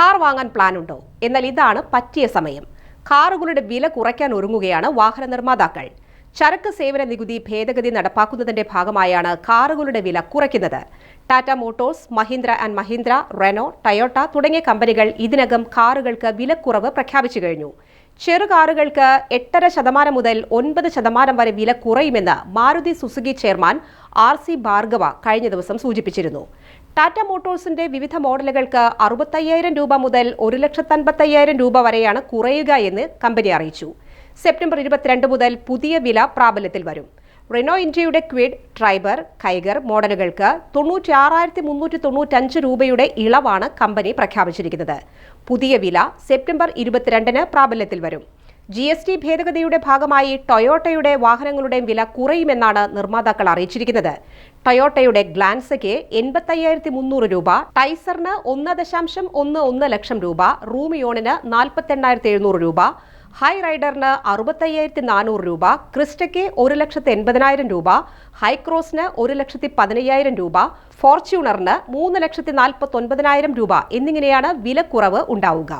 Car വാങ്ങാൻ plan ഉണ്ടോ എന്നാൽ ഇതാണ് പറ്റിയ സമയം. കാറുകളുടെ വില കുറയ്ക്കാൻ ഒരുങ്ങുകയാണ് വാഹന നിർമ്മാതാക്കൾ. ചരക്ക് സേവന നികുതി ഭേദഗതി നടപ്പാക്കുന്നതിന്റെ ഭാഗമായാണ് കാറുകളുടെ വില കുറയ്ക്കുന്നത്. Tata Motors Mahindra and Mahindra Renault Toyota തുടങ്ങിയ കമ്പനികൾ ഇതിനകം കാറുകൾക്ക് വിലക്കുറവ് പ്രഖ്യാപിച്ചു കഴിഞ്ഞു. ചെറു കാറുകൾക്ക് എട്ടര ശതമാനം മുതൽ ഒൻപത് ശതമാനം വരെ വില കുറയുമെന്ന് Maruti Suzuki chairman R C Bhargava കഴിഞ്ഞ ദിവസം സൂചിപ്പിച്ചിരുന്നു. ടാറ്റ മോട്ടോഴ്സിന്റെ വിവിധ മോഡലുകൾക്ക് അറുപത്തയ്യായിരം രൂപ മുതൽ ഒരു ലക്ഷത്തൻപത്തയ്യായിരം രൂപ വരെയാണ് കുറയുക എന്ന് കമ്പനി അറിയിച്ചു. സെപ്റ്റംബർ ഇരുപത്തിരണ്ട് മുതൽ പുതിയ വില പ്രാബല്യത്തിൽ വരും. റെനോ ഇന്ത്യയുടെ ക്വിഡ് ട്രൈബർ കൈഗർ മോഡലുകൾക്ക് തൊണ്ണൂറ്റി ആറായിരത്തി മുന്നൂറ്റി തൊണ്ണൂറ്റഞ്ച് രൂപയുടെ ഇളവാണ് കമ്പനി പ്രഖ്യാപിച്ചിരിക്കുന്നത്. പുതിയ വില സെപ്റ്റംബർ ഇരുപത്തിരണ്ടിന് പ്രാബല്യത്തിൽ വരും. ജി എസ് ടി ഭേദഗതിയുടെ ഭാഗമായി ടൊയോട്ടയുടെ വാഹനങ്ങളുടെയും വില കുറയുമെന്നാണ് നിർമ്മാതാക്കൾ അറിയിച്ചിരിക്കുന്നത്. ടൊയോട്ടയുടെ ഗ്ലാൻസയ്ക്ക് എൺപത്തയ്യായിരത്തി മുന്നൂറ് രൂപ ടൈസറിന് ഒന്ന് ദശാംശം ഒന്ന് ഒന്ന് ലക്ഷം രൂപ റൂമിയോണിന് നാൽപ്പത്തെണ്ണായിരത്തി എഴുന്നൂറ് രൂപ ഹൈ റൈഡറിന് അറുപത്തയ്യായിരത്തി നാനൂറ് രൂപ ക്രിസ്റ്റയ്ക്ക് ഒരു ലക്ഷത്തി എൺപതിനായിരം രൂപ ഹൈക്രോസിന് ഒരു ലക്ഷത്തി പതിനയ്യായിരം രൂപ ഫോർച്യൂണറിന് മൂന്ന് ലക്ഷത്തി നാൽപ്പത്തി ഒൻപതിനായിരം രൂപ എന്നിങ്ങനെയാണ് വിലക്കുറവ് ഉണ്ടാവുക.